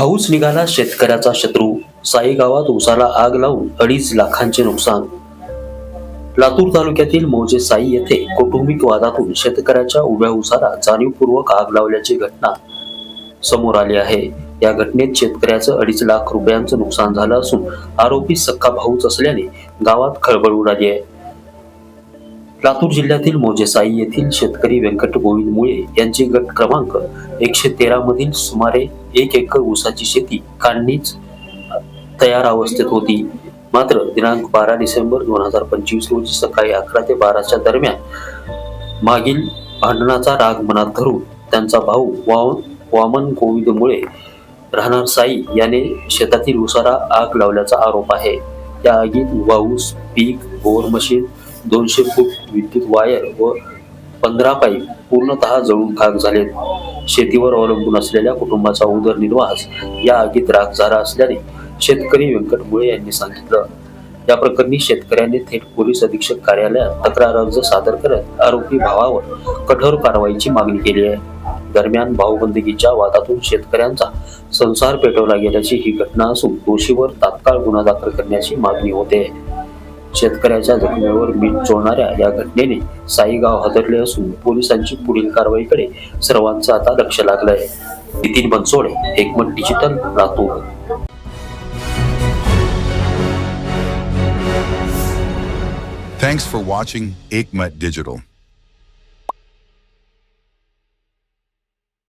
भाऊच निघाला शेतकऱ्याचा शत्रू. साई गावात उसाला आग लावून अडीच लाखांचे नुकसान. लातूर तालुक्यातील मौजे साई येथे कौटुंबिक वादातून शेतकऱ्याच्या उभ्या उसाला जाणीवपूर्वक आग लावल्याची घटना समोर आली आहे. या घटनेत शेतकऱ्याचं अडीच लाख रुपयांचं नुकसान झालं असून आरोपी सक्का भाऊच असल्याने गावात खळबळ उडाली आहे. लातूर जिल्ह्यातील मोजेसाई येथील शेतकरी व्यंकट गोविंद मुळे यांची गट क्रमांक एकशे तेरा मधील सुमारे एक एकर ऊसाची शेती काढणीच तयार अवस्थेत होती. मात्र दिनांक बारा डिसेंबर दोन हजार पंचवीस रोजी सकाळी अकरा ते बाराच्या दरम्यान मागील भांडणाचा राग मनात धरून त्यांचा भाऊ वाव वामन गोविंद मुळे राहणार साई याने शेतातील उसारा आग लावल्याचा आरोप आहे. त्या आगीत वाऊस पीक बोर मशीन दोनशे फूट विद्युत वायर व पंधरा पाईप पूर्णतः जळून खाक झालेत. शेतीवर अवलंबून असलेल्या कुटुंबाचा उदरनिर्वाह या आगीत राग झाला असल्याने शेतकरी व्यंकट मुळे यांनी सांगितलं. या प्रकरणी शेतकऱ्यांनी थेट पोलीस अधीक्षक कार्यालयात तक्रार अर्ज सादर करत आरोपी भावावर कठोर कारवाईची मागणी केली आहे. दरम्यान भाऊबंदकीच्या वादातून शेतकऱ्यांचा संसार पेटवला गेल्याची ही घटना असून दोषीवर तात्काळ गुन्हा दाखल करण्याची मागणी होते. शेतकऱ्याच्या जखमेवर मीठ चोळणाऱ्या या घटनेने साईगाव हादरले असून पोलिसांची पुढील कारवाईकडे सर्वांचं आता लक्ष लागलं आहे Nitin Bansode Ekmat digital Latur Thanks for watching Aikmat Digital.